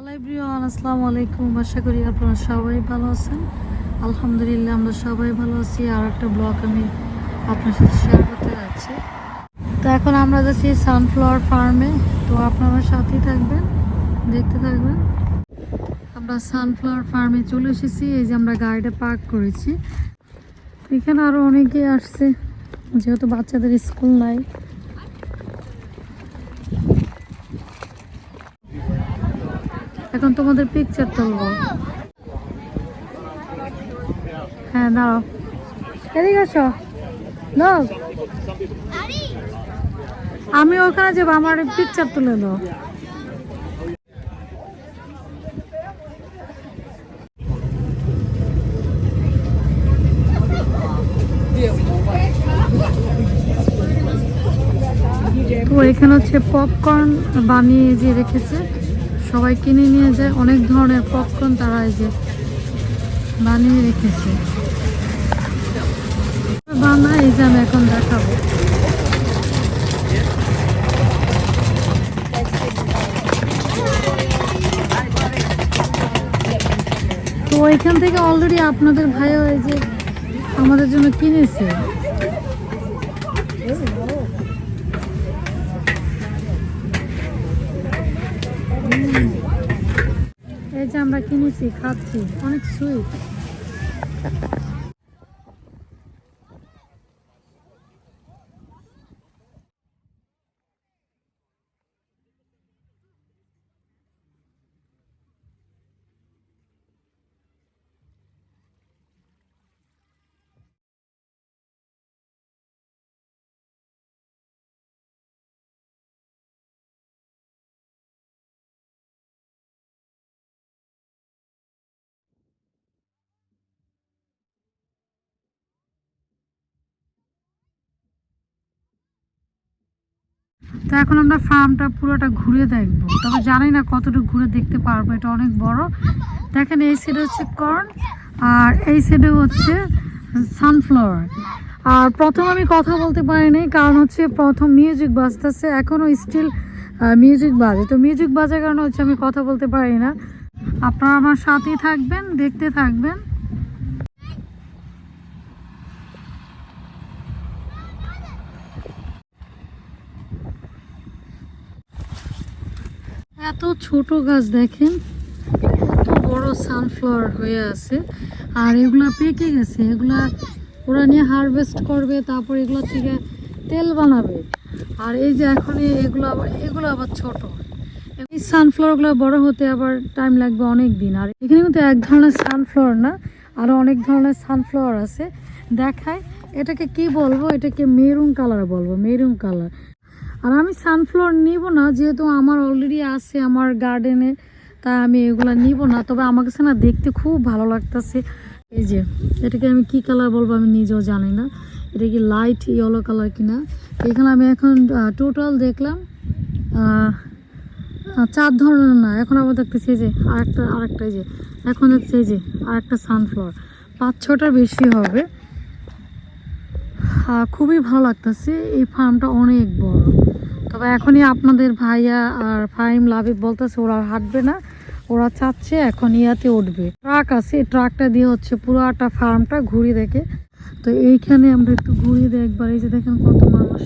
Hello everyone আসসালামু আলাইকুম আশা করি আপনারা সবাই ভালো আছেন। আলহামদুলিল্লাহ, আমরা সবাই ভালো আছি। আর একটা ব্লগ আমি আপনার সাথে শেয়ার করতে যাচ্ছি। তো এখন আমরা যাচ্ছি সানফ্লাওয়ার ফার্মে তো আপনারা সাথেই থাকবেন, দেখতে থাকবেন। আমরা সানফ্লাওয়ার ফার্মে চলে এসেছি। এই যে আমরা গাড়িটা পার্ক করেছি। এখানে আরও অনেকেই আসছে। যেহেতু বাচ্চাদের স্কুল নাই। এখন তোমাদের পিকচার তুলবো। হ্যাঁ দাঁড়াও। এদিকে আসো। লোক আমি ওখানে যাব, আমার পিকচার তুলে দাও। তো এখানে হচ্ছে পপকর্ন বানিয়ে যে রেখেছে। সবাই কিনে নিয়ে যায়। অনেক ধরনের পপকর্ন তারা এই যে বানিয়ে রেখেছে। বানায় এই যে আমি এখন দেখাবো। তো এখান থেকে অলরেডি আপনাদের ভাইও এই যে আমাদের জন্য কিনেছে এই যে আমরা কিনেছি খাচ্ছি অনেক সুইট তো এখন আমরা ফার্মটা পুরোটা ঘুরে দেখব। তবে জানি না কতটুকু ঘুরে দেখতে পারব, এটা অনেক বড়। দেখেন এই সাইডে হচ্ছে কর্ন আর এই সাইডে হচ্ছে সানফ্লাওয়ার আর প্রথম আমি কথা বলতে পারিনি, কারণ হচ্ছে প্রথম মিউজিক বাজতেছে এখনও স্টিল মিউজিক বাজে। তো মিউজিক বাজার কারণে হচ্ছে আমি কথা বলতে পারি না। আপনারা আমার সাথেই থাকবেন, দেখতে থাকবেন। এত ছোট গাছ দেখেন কত বড় সানফ্লাওয়ার হয়ে আছে। আর এগুলা পেকে গেছে, এগুলা ওরা নিয়ে হারভেস্ট করবে, তারপর এগুলো থেকে তেল বানাবে। আর এই যে এখন এগুলো আবার এগুলো আবার ছোট। এই সানফ্লাওয়ারগুলো বড় হতে আবার টাইম লাগবে অনেক দিন। আর এখানে কিন্তু এক ধরনের সানফ্লাওয়ার না আরও অনেক ধরনের সানফ্লাওয়ার আছে। দেখায় এটাকে কি বলব? এটাকে মেরুন কালার বলব মেরুন কালার আর আমি সানফ্লাওয়ার নিব না, যেহেতু আমার অলরেডি আছে আমার গার্ডেনে তাই আমি এগুলো নিব না। তবে আমার কাছে না দেখতে খুব ভালো লাগতেছে। এই যে, এটাকে আমি কি কালার বলব আমি নিজেও জানি না। এটা কি লাইট ইয়েলো কালার কিনা? এখানে আমি এখন টোটাল দেখলাম চার ধরনের না। এখন আবার দেখতেছি যে, আরেকটা আরেকটা যে। এখন দেখছি যে, আরেকটা সানফ্লাওয়ার পাঁচ ছটার বেশি হবে। খুবই ভালো লাগতেছে। এই ফার্মটা অনেক বড়। তবে এখনই আপনাদের ভাইয়া আর ফাইম লাভিব বলতেছে, ওরা হাঁটবে না, ওরা চাচ্ছে এখন ইয়াতে উঠবে। ট্রাক আছে ট্রাকটা দিয়ে হচ্ছে পুরোটা ফার্মটা ঘুরিয়ে দেখে। তো এইখানে আমরা একটু ঘুরিয়ে দেখবার এই যে দেখেন কত মানুষ,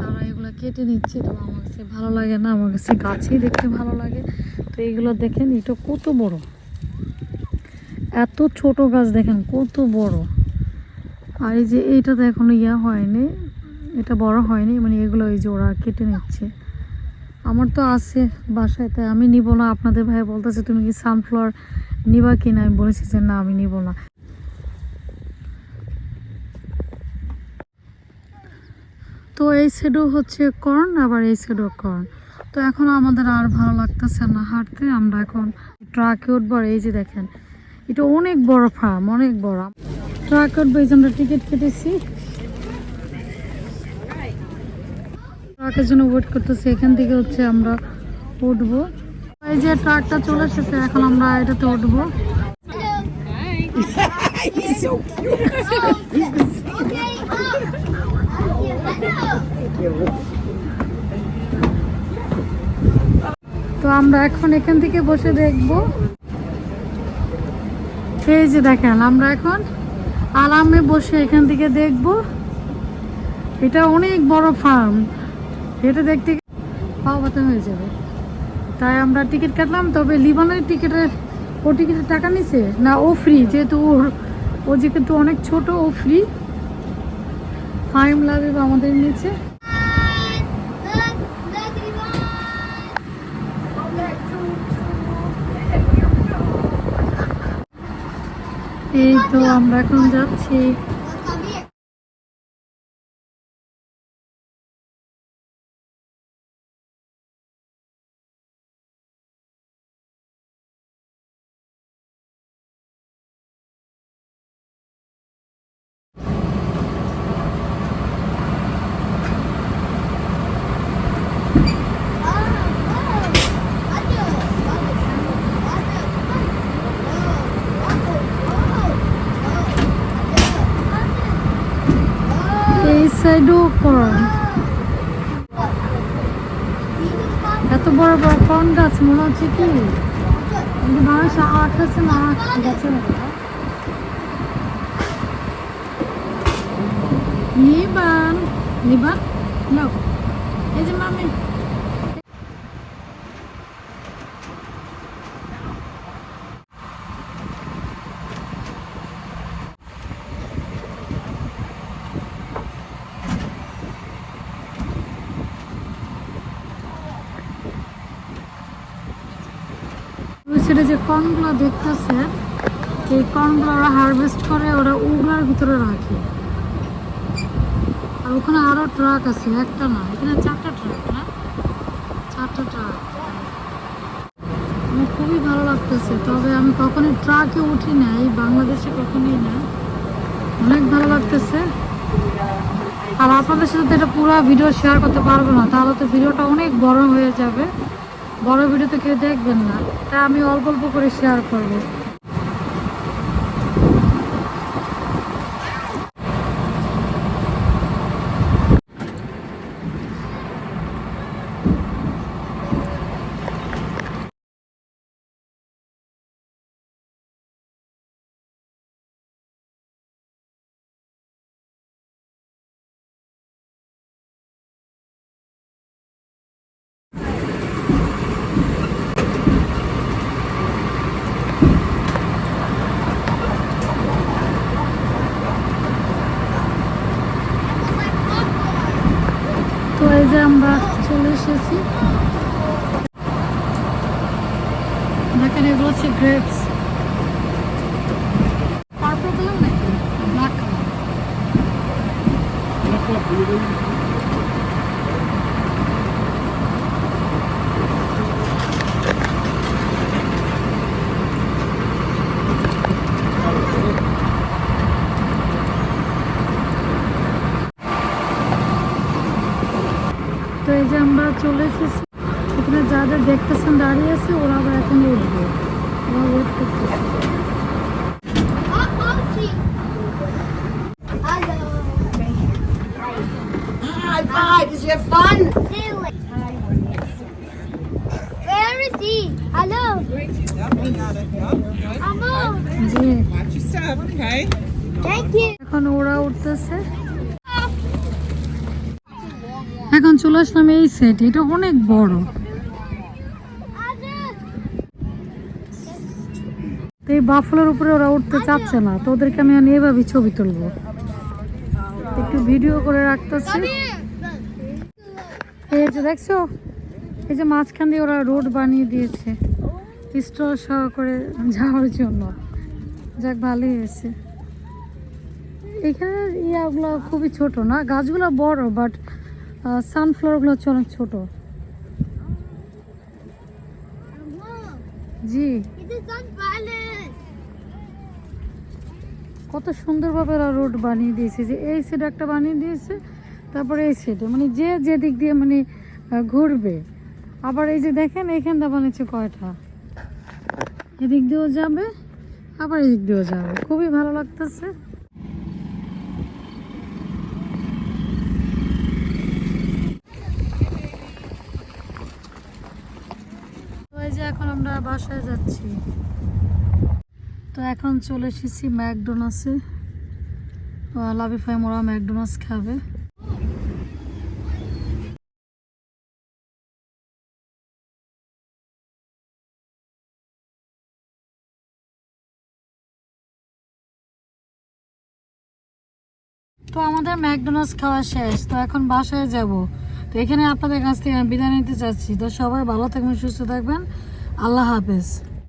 তারা এগুলো কেটে নিচ্ছে। তো আমার কাছে ভালো লাগে না, আমার কাছে গাছেই দেখতে ভালো লাগে। তো এইগুলো দেখেন, এটা কত বড়। এত ছোট গাছ দেখেন, কত বড়। আর এই যে এইটা তো এখনও ইয়া হয়নি এটা বড় হয়নি মানে এগুলো এই যে ওরা কেটে নিচ্ছে। আমার তো আছে বাসায়, তাই আমি নিব না। আপনাদের ভাই বলতেছে, তুমি কি সানফ্লাওয়ার নিবা কি না? আমি বলেছি যে, না, আমি নিব না। তো এই সাইডও হচ্ছে কর্ন আবার এই সাইডও কর্ন তো এখন আমাদের আর ভালো লাগতেছে না হাঁটতে। আমরা এখন ট্রাকে উঠবো, আর এই যে দেখেন, এটা অনেক বড় ফার্ম অনেক বড়। ট্রাক উঠবো, এই যে আমরা টিকিট কেটেছি। ট্রাকের জন্য ওয়েট করতেছি? এখান থেকে হচ্ছে আমরা উঠবো। এই যে ট্রাকটা চলে এসেছে, এখন আমরা এটাতে উঠবো। তো আমরা এখন এখান থেকে বসে দেখব। এই যে দেখেন, আমরা এখন আরামে বসে এখান থেকে দেখব। এটা অনেক বড় ফার্ম এটা দেখতে পাওয়া বাতা হয়ে যাবে। তাই আমরা টিকিট কাটলাম, তবে লিবানের টিকিটের, ও টিকিটের টাকা নিছে। না, ও ফ্রি যেহেতু ওর, ও যেহেতু অনেক ছোট, ও ফ্রি ফাইম লাগবে আমাদের নিচে। এই তো আমরা এখন যাচ্ছি এই সাইডও করন এত বড় বড় করন গাছ, মনে হচ্ছে কি? কিন্তু আখ আছে না, আখ গাছে নিবান নিবান? নাও। এই যে মামি সাইডে যে কর্নগুলো দেখতেছে, এই কর্নগুলো ওরা হারভেস্ট করে, ওরা উগলার ভিতরে রাখে। আর ওখানে আরও ট্রাক আছে, একটা না, এখানে চারটা ট্রাক না? চারটা ট্রাক আমার খুবই ভালো লাগতেছে, তবে আমি কখনোই ট্রাকে উঠি না এই বাংলাদেশে কখনোই না। অনেক ভালো লাগতেছে। আর আপনাদের সাথে এটা পুরো ভিডিও শেয়ার করতে পারব না, তাহলে তো ভিডিওটা অনেক বড় হয়ে যাবে। বড় ভিডিও তো কেউ দেখবেন না। তা আমি অল্প অল্প করে শেয়ার করব তো এই যে আমরা চলে এসেছি। দেখেন এগুলো হচ্ছে গ্রেপস চলে এসেছি এখানে যা যা দেখতেছেন দাঁড়িয়ে আছে ওরা আবার এখন উঠবে ওরা ওয়েট করতেছে Hi, bye. Did you have fun? Where is he? Hello. Hello. G Watch your stuff, okay? Thank you. এখন ওরা উঠতেছে এখন চলে আসলাম এই সেট এটা অনেক বড়। তো এই বাফলের উপরে ওরা উঠতে চাচ্ছে না তো ওদেরকে আমি এখন এভাবে ছবি তুলবো। একটু ভিডিও করে রাখতেছি। এই যে দেখছ? এই যে মাঝখান দিয়ে ওরা রোড বানিয়ে দিয়েছে স্টল সহ করে যাওয়ার জন্য। যাক ভালোই হয়েছে। এখানে ইয়াগুলো খুবই ছোট না? গাছগুলো বড় বাট সানফ্লাওয়ারগুলো হচ্ছে অনেক ছোট। জি. কত সুন্দরভাবে ওরা রোড বানিয়ে দিয়েছে। যে এই সাইডে একটা বানিয়ে দিয়েছে, তারপরে এই সাইডে মানে যে যে দিক দিয়ে মানে ঘুরবে। আবার এই যে দেখেন এখানটা বানিয়েছে কয়টা। এদিক দিয়েও যাবে, আবার এদিক দিয়েও যাবে। খুবই ভালো লাগতেছে তো যে এখন আমরা বাসায় যাচ্ছি। তো এখন চলে এসেছি ম্যাকডোনাসে লাভিফাই মোরা ম্যাকডোনাস খাবে। তো আমাদের ম্যাকডোনাল্ডস খাওয়া শেষ, তো এখন বাসায় যাব। তো এখানে আপনাদের কাছ থেকে আমি বিদায় নিতে চাচ্ছি। তো সবাই ভালো থাকবেন, সুস্থ থাকবেন। আল্লাহ হাফেজ।